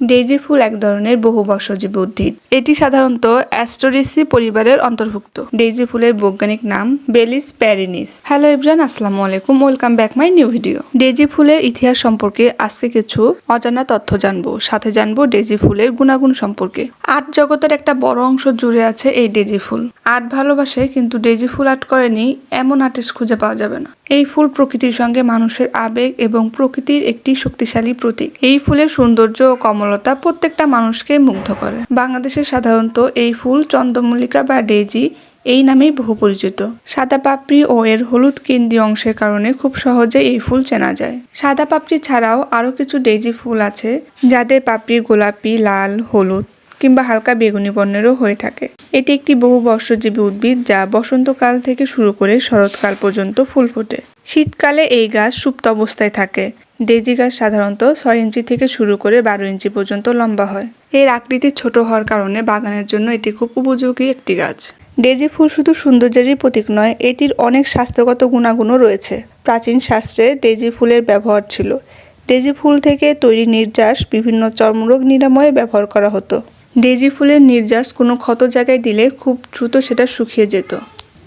Daisy ফুল এক ধরনের বহুবর্ষজীবী উদ্ভিদ। এটি সাধারণত অ্যাস্টোরিসি পরিবারের অন্তর্ভুক্ত। ডেইজি ফুলের বৈজ্ঞানিক নাম বেলিস প্যারিনিস। হ্যালো ইব্রান, আসসালামু আলাইকুম। Welcome back my new video. Daisy ফুলের ইতিহাস সম্পর্কে আজকে কিছু অজানা তথ্য জানব। সাথে জানব ডেইজি ফুলের গুণাগুণ সম্পর্কে। আর্ট জগতের একটা বড় অংশ জুড়ে আছে এই ডেইজি ফুল। আর্ট ভালোবাসে, কিন্তু ডেইজি ফুল আর্ট করেনি, এমন আর্টিস্ট খুঁজে পাওয়া যাবে না। এই ফুল প্রকৃতির সঙ্গে মানুষের আবেগ এবং প্রকৃতির একটি শক্তিশালী প্রতীক। এই ফুলের সৌন্দর্য ও কমলতা প্রত্যেকটা মানুষকে মুগ্ধ করে। বাংলাদেশে সাধারণত এই ফুল চন্দ্রমল্লিকা বা ডেইজি এই নামেই বহু পরিচিত। সাদা পাপড়ি ও এর হলুদ কেন্দ্রীয় অংশের কারণে খুব সহজে এই ফুল চেনা যায়। সাদা পাপড়ি ছাড়াও আরও কিছু ডেইজি ফুল আছে, যাদের পাপড়ি গোলাপি, লাল, হলুদ কিংবা হালকা বেগুনি বর্ণেরও হয়ে থাকে। এটি একটি বহু বর্ষজীবী উদ্ভিদ যা বসন্তকাল থেকে শুরু করে শরৎকাল পর্যন্ত ফুল ফোটে। শীতকালে এই গাছ সুপ্ত অবস্থায় থাকে ডেজি গাছ সাধারণত ছয় ইঞ্চি থেকে শুরু করে বারো ইঞ্চি পর্যন্ত লম্বা হয়। এর আকৃতি ছোট হওয়ার কারণে বাগানের জন্য এটি খুব উপযোগী একটি গাছ। ডেজি ফুল শুধু সৌন্দর্যেরই প্রতীক নয়, এটির অনেক স্বাস্থ্যগত গুণাগুণও রয়েছে। প্রাচীন শাস্ত্রে ডেজি ফুলের ব্যবহার ছিল। ডেজি ফুল থেকে তৈরি নির্যাস বিভিন্ন চর্মরোগ নিরাময়ে ব্যবহার করা হতো। ডেজি ফুলের নির্যাস কোনো ক্ষত জায়গায় দিলে খুব দ্রুত সেটা শুকিয়ে যেত।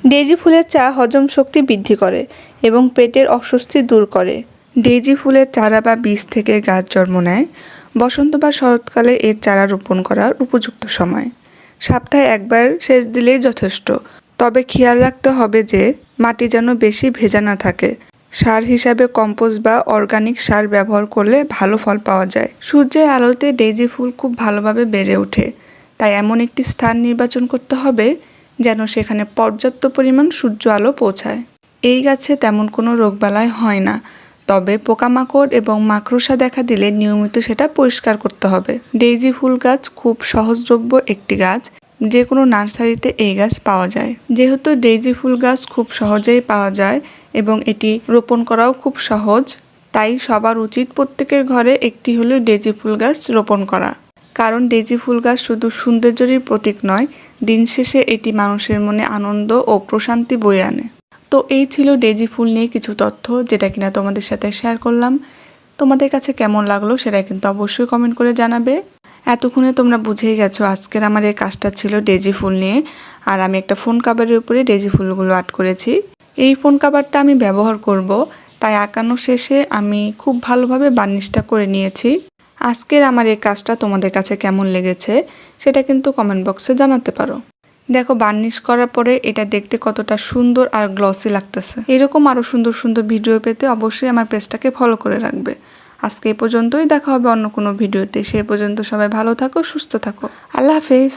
ডেজি ফুলের চা হজম শক্তি বৃদ্ধি করে এবং পেটের অস্বস্তি দূর করে। ডেজি ফুলের চারা বা বীজ থেকে গাছ জন্ম নেয়। বসন্ত বা শরৎকালে এর চারা রোপণ করার উপযুক্ত সময়। সপ্তাহে একবার সেচ দিলেই যথেষ্ট। তবে খেয়াল রাখতে হবে যে, মাটি যেন বেশি ভেজা না থাকে। সার হিসাবে কম্পোস্ট বা অর্গানিক সার ব্যবহার করলে ভালো ফল পাওয়া যায়। সূর্যের আলোতে ডেইজি ফুল খুব ভালোভাবে বেড়ে ওঠে। তাই এমন একটি স্থান নির্বাচন করতে হবে, যেন সেখানে পর্যাপ্ত পরিমাণ সূর্য আলো পৌঁছায়। এই গাছে তেমন কোনো রোগবালাই হয় না। তবে পোকামাকড় এবং মাকড়সা দেখা দিলে নিয়মিত সেটা পরিষ্কার করতে হবে। ডেইজি ফুল গাছ খুব সহজলভ্য একটি গাছ যে কোনো নার্সারিতে এই গাছ পাওয়া যায়। যেহেতু ডেইজি ফুল গাছ খুব সহজেই পাওয়া যায় এবং এটি রোপণ করাও খুব সহজ, তাই সবার উচিত প্রত্যেকের ঘরে একটি হলেও ডেজি ফুল গাছ রোপণ করা। কারণ ডেজি ফুল গাছ শুধু সৌন্দর্যেরই প্রতীক নয়, দিন শেষে এটি মানুষের মনে আনন্দ ও প্রশান্তি বয়ে আনে। তো এই ছিল ডেজি ফুল নিয়ে কিছু তথ্য, যেটা কিনা তোমাদের সাথে শেয়ার করলাম। তোমাদের কাছে কেমন লাগল সেটা কিন্তু অবশ্যই কমেন্ট করে জানাবে। এতক্ষণে তোমরা বুঝেই গেছো আজকের আমার এই কাজটা ছিল ডেজি ফুল নিয়ে, আর আমি একটা ফোন কাভারের উপরে ডেজি ফুলগুলো আর্ট করেছি। এই ফোন কাভারটা আমি ব্যবহার করব, তাই আঁকানো শেষে আমি খুব ভালোভাবে বার্নিশটা করে নিয়েছি। আজকের আমার এই কাজটা তোমাদের কাছে কেমন লেগেছে সেটা কিন্তু কমেন্ট বক্সে জানাতে পারো। দেখো, বার্নিশ করার পরে এটা দেখতে কতটা সুন্দর আর গ্লসি লাগতেছে। এরকম আরও সুন্দর সুন্দর ভিডিও পেতে অবশ্যই আমার পেজটাকে ফলো করে রাখবে। আজকে এ পর্যন্তই, দেখা হবে অন্য কোনো ভিডিওতে সে পর্যন্ত সবাই ভালো থাকো, সুস্থ থাকো। আল্লাহ হাফেজ।